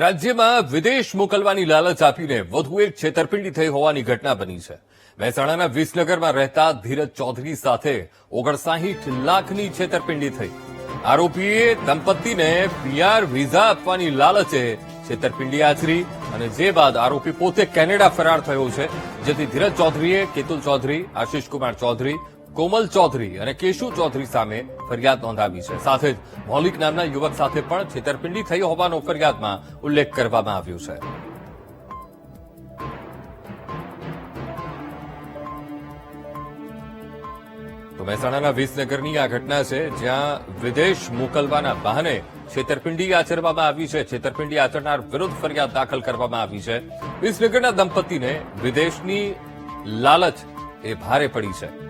રાજ્યમાં વિદેશ મોકલવાની લાલચ આપીને વધુ એક છેતરપિંડી થઈ હોવાની ઘટના બની છે. મહેસાણાના વિસનગરમાં રહેતા ધીરજ ચૌધરી સાથે ઓગણસાહીઠ લાખની છેતરપિંડી થઈ. આરોપીએ દંપતીને પીઆર વિઝા આપવાની લાલચે છેતરપિંડી આચરી અને જે બાદ આરોપી પોતે કેનેડા ફરાર થયો છે, જેથી ધીરજ ચૌધરીએ કેતુલ ચૌધરી, આશીષ કુમાર ચૌધરી કોમલ ચૌધરી અને કેશુ ચૌધરી સામે ફરિયાદ નોંધાવી છે. સાથે જ મૌલિક નામના યુવક સાથે પણ છેતરપિંડી થઈ હોવાનો ફરિયાદમાં ઉલ્લેખ કરવામાં આવ્યો છે. તો મહેસાણાના વિસનગરની આ ઘટના છે, જ્યાં વિદેશ મોકલવાના બહાને છેતરપિંડી આચરવામાં આવી છે. છેતરપિંડી આચરનાર વિરુદ્ધ ફરિયાદ દાખલ કરવામાં આવી છે. વિસનગરના દંપતીને વિદેશની લાલચ એ ભારે પડી છે.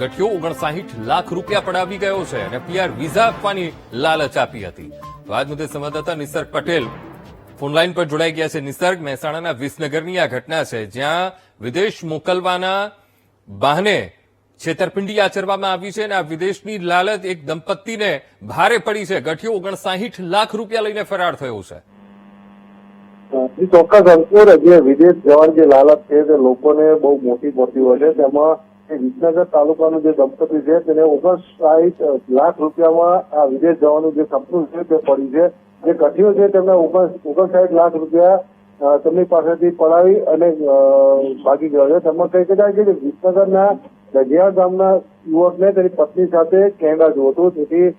ગઠિયો ઓગણસાહીઠ લાખ રૂપિયા પડાવી ગયો છે અને પીઆર વિઝા આપવાની લાલચ આપી હતી. તો આજ મુદ્દે સંવાદદાતા નિસર્ગ પટેલ ફોનલાઈન પર જોડાઈ ગયા છે. નિસર્ગ, મહેસાણાના વિસનગરની આ ઘટના છે, જ્યાં વિદેશ મોકલવાના બહાને છેતરપિંડી આચરવામાં આવી છે અને આ વિદેશની લાલચ એક દંપતીને ભારે પડી છે. ગઠિયો ઓગણસાહીઠ લાખ રૂપિયા લઈને ફરાર થયો છે. ચોક્કસ અંકુર, જે વિદેશ જવાની જે લાલચ છે, તે લોકોને બહુ મોટી પડતી હોય છે. તેમાં વિસનગર તાલુકાનું જે દંપતી છે, તેને ઓગણસાઠ લાખ રૂપિયામાં આ વિદેશ જવાનું જે સપનું છે તે પડ્યું છે. જે કઠિયો છે તેમને ઓગણ ઓગણસાઠ લાખ રૂપિયા તેમની પાસેથી પડાવી અને ભાગી ગયો છે. તેમાં કહી શકાય કે વિસનગરના દજિયા ગામના યુવકને તેની પત્ની સાથે કેનેડા જવું હતું. તેથી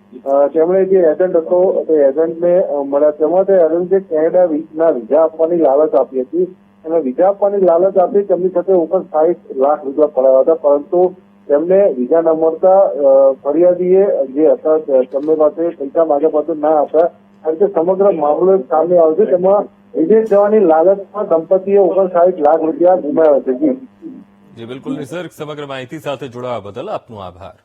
તેમણે જે એજન્ટ હતો, તે એજન્ટને મળ્યા. તેમાં તે એજન્ટે કેનેડાના વિઝા આપવાની લાલચ આપી હતી. અને વિઝા આપવાની લાલચ આપી તેમની સાથે સાહીઠ લાખ રૂપિયા પડાવ્યા હતા. પરંતુ તેમને વિઝા ન મળતા ફરિયાદીએ જે હતા તેમની પાસે પૈસા માગ્યા પાસે ના હતા કારણ કે સમગ્ર મામલો સામે આવ્યો છે. તેમાં વિદેશ જવાની લાલચમાં દંપતીએ ઓગણસાઠ લાખ રૂપિયા ગુમાવ્યા છે. જી. બિલકુલ સમગ્ર માહિતી સાથે જોડાવા બદલ આપનો આભાર.